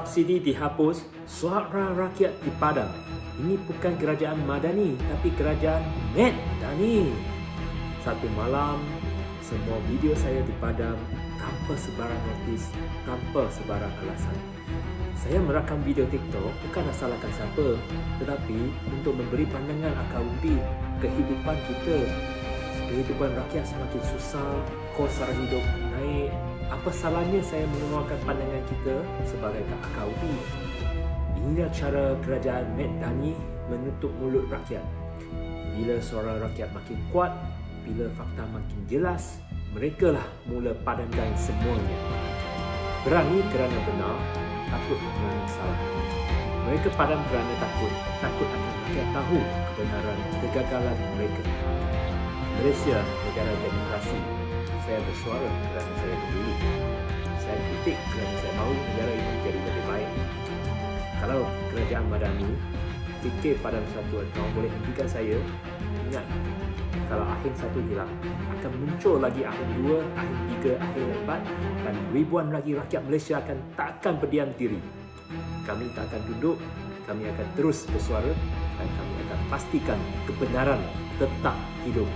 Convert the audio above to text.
Subsidi dihapus, suara rakyat dipadam. Ini bukan kerajaan Madani, tapi kerajaan Medani. Satu malam, semua video saya dipadam tanpa sebarang notis, tanpa sebarang alasan. Saya merakam video TikTok bukan nak salahkan siapa, tetapi untuk memberi pandangan umbi kehidupan kita. Kehidupan rakyat semakin susah, kos sara hidup naik. Apa salahnya saya mengeluarkan pandangan kita sebagai umbi? Inilah cara kerajaan Medani menutup mulut rakyat. Bila suara rakyat makin kuat, bila fakta makin jelas, mereka lah mula padamkan semuanya. Berani kerana benar, takut kerana salah. Mereka padam kerana takut, takut akan rakyat tahu kebenaran kegagalan mereka. Malaysia, negara demokrasi. Saya bersuara kerana saya peduli. Kerajaan Madani fikir pada satu akaun boleh hentikan saya, ingat kalau akhir satu hilang akan muncul lagi akhir dua, akhir tiga, akhir empat dan ribuan lagi rakyat Malaysia akan takkan berdiam diri. Kami tak akan duduk, kami akan terus bersuara dan kami akan pastikan kebenaran tetap hidup.